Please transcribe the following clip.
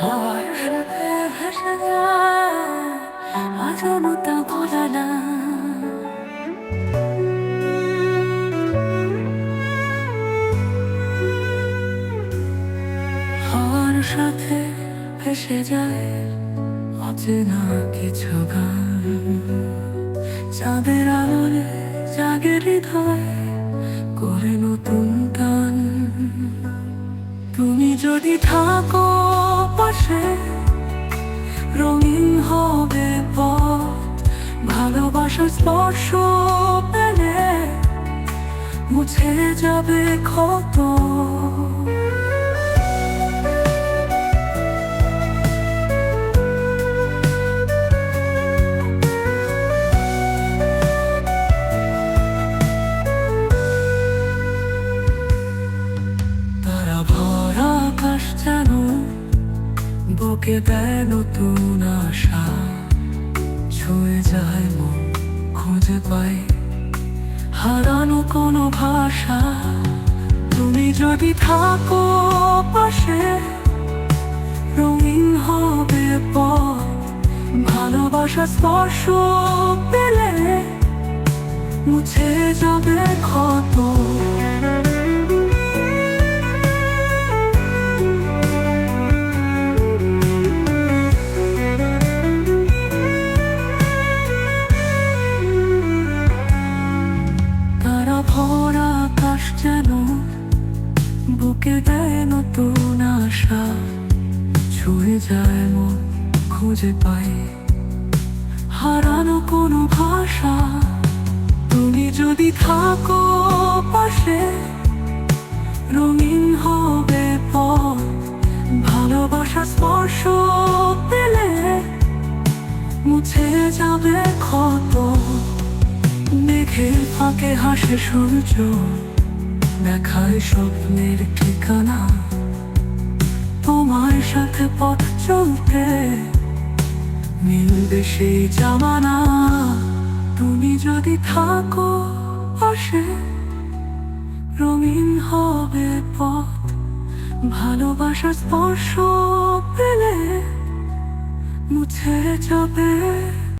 হাওয়ার সাথে যায় আজও হাওয়ার সাথে ভেসে যায় অচেনা কিছু গান চাঁদের আলোরে জাগে হৃদয় নতুন গান তুমি যদি থাকো পাশে রঙিন হবে পথ ভালোবাসার স্পর্শ পেলে মুছে যাবে ক্ষত। বুকে দেয় নতুন আশা, ছুঁয়ে যায় মন, খুঁজে পাই হারানো কোনো ভাষা। তুমি যদি থাকো পাশে, রঙিন হবে পথ, ভালোবাসা স্পর্শ পেলে মুছে যাবে ক্ষত। বুকে দেয় নতুন আশা, ছুঁয়ে যায় মন, খুঁজে পাই হারানো কোনো ভাষা, তুমি যদি থাকো পাশে, রঙিন হবে পথ, ভালোবাসা স্পর্শ পেলে মুছে যাবে ক্ষত। মেঘের ফাঁকে হাসে সূর্য। দেখায় স্বপ্নের ঠিকানা। তোমার সাথে পথ চলতে মিলবে সেই জামানা। তুমি যদি থাকো পাশে, রঙিন হবে পথ। ভালোবাসার স্পর্শ পেলে মুছে যাবে।